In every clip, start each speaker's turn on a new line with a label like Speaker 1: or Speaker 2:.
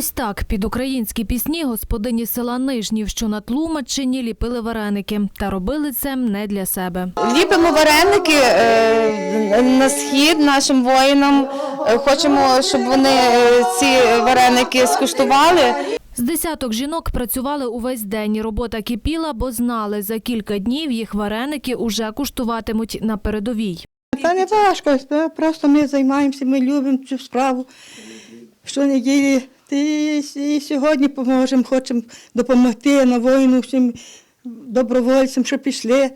Speaker 1: Ось так під українські пісні господині села Нижнів, що на Тлумаччині, ліпили вареники. Та робили це не для себе.
Speaker 2: Ліпимо вареники е, на схід нашим воїнам. Е, Хочемо, щоб вони е, ці вареники скуштували.
Speaker 1: З десяток жінок працювали увесь день. Робота кипіла, бо знали, за кілька днів їх вареники уже куштуватимуть на передовій.
Speaker 3: Та не важко, просто ми займаємося, ми любимо цю справу. Щонеділі і, і сьогодні поможемо, хочемо допомогти на воїну всім добровольцям, що пішли.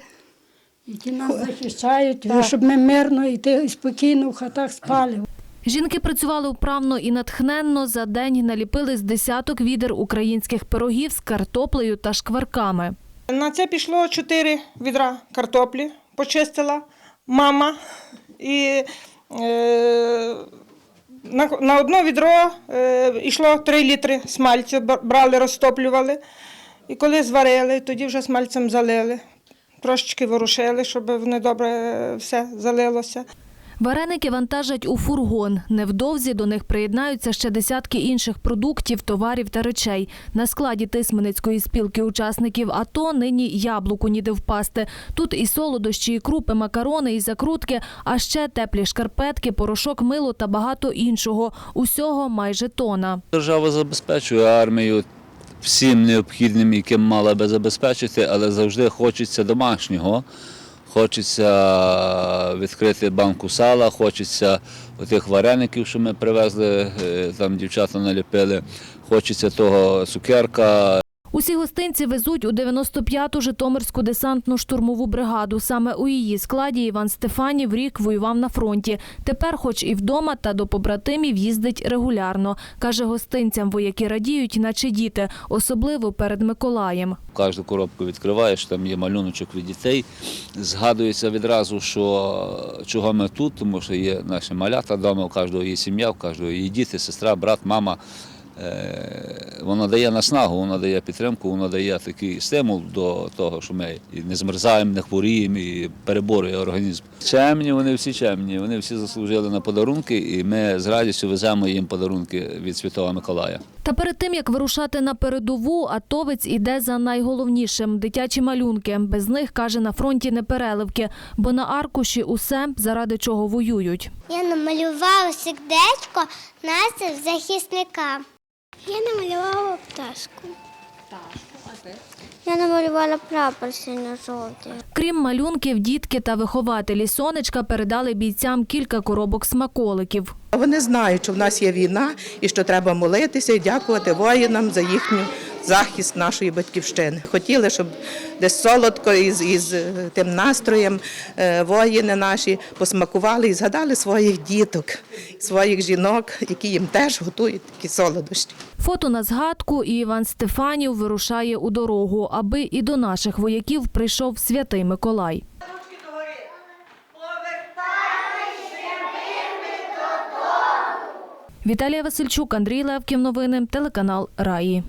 Speaker 4: які нас захищають, щоб ми мирно і спокійно в хатах спали.
Speaker 1: Жінки працювали вправно і натхненно. За день наліпили з десяток відер українських пирогів з картоплею та шкварками.
Speaker 5: На це пішло чотири відра картоплі, почистила мама. І е, на, на одне відро е, йшло 3 літри смальцю, брали, розтоплювали. І коли зварили, тоді вже смальцем залили. Трошечки ворушили, щоб вони добре е, все залилося.
Speaker 1: Вареники вантажать у фургон. Невдовзі до них приєднаються ще десятки інших продуктів, товарів та речей. На складі Тисменецької спілки учасників АТО нині яблуку ніде впасти. Тут і солодощі, і крупи, макарони, і закрутки, а ще теплі шкарпетки, порошок, мило та багато іншого. Усього майже тона.
Speaker 6: Держава забезпечує армію всім необхідним, яким мала би забезпечити, але завжди хочеться домашнього. Хочеться відкрити банку сала, хочеться тих вареників, що ми привезли, е, там дівчата наліпили, хочеться того цукерка,
Speaker 1: Усі гостинці везуть у 95-ту Житомирську десантну штурмову бригаду. Саме у її складі Іван Стефанів рік воював на фронті. Тепер, хоч і вдома, та до побратимів їздить регулярно. Каже, гостинцям вояки радіють, наче діти, особливо перед Миколаєм.
Speaker 6: Кожну коробку відкриваєш, там є малюночок від дітей. Згадується відразу, що чого ми тут, тому що є наші малята вдома, у кожного є сім'я, у кожного є діти, сестра, брат, мама. Е, Воно дає наснагу, воно дає підтримку, воно дає такий стимул до того, що ми і не змерзаємо, не хворіємо і переборює організм. Чемні, вони всі чемні, вони всі заслужили на подарунки, і ми з радістю веземо їм подарунки від Святого Миколая.
Speaker 1: Та перед тим, як вирушати на передову, атовець іде за найголовнішим – дитячі малюнки. Без них, каже, на фронті не переливки, бо на аркуші усе, заради чого воюють.
Speaker 7: Я намалювала сердечко нашим захисникам. Я намалювала пташку. Пташку, а ти? Я намалювала прапор синьо-жовтий.
Speaker 1: Крім малюнків, дітки та вихователі сонечка передали бійцям кілька коробок смаколиків.
Speaker 8: Вони знають, що в нас є війна і що треба молитися і дякувати воїнам за їхню захист нашої батьківщини. Хотіли, щоб десь солодко із, із е, тим настроєм е, воїни наші посмакували і згадали своїх діток, своїх жінок, які їм теж готують такі солодощі.
Speaker 1: Фото на згадку і Іван Стефанів вирушає у дорогу, аби і до наших вояків прийшов святий Миколай. Віталія Васильчук, Андрій Левків. Новини. Телеканал Раї.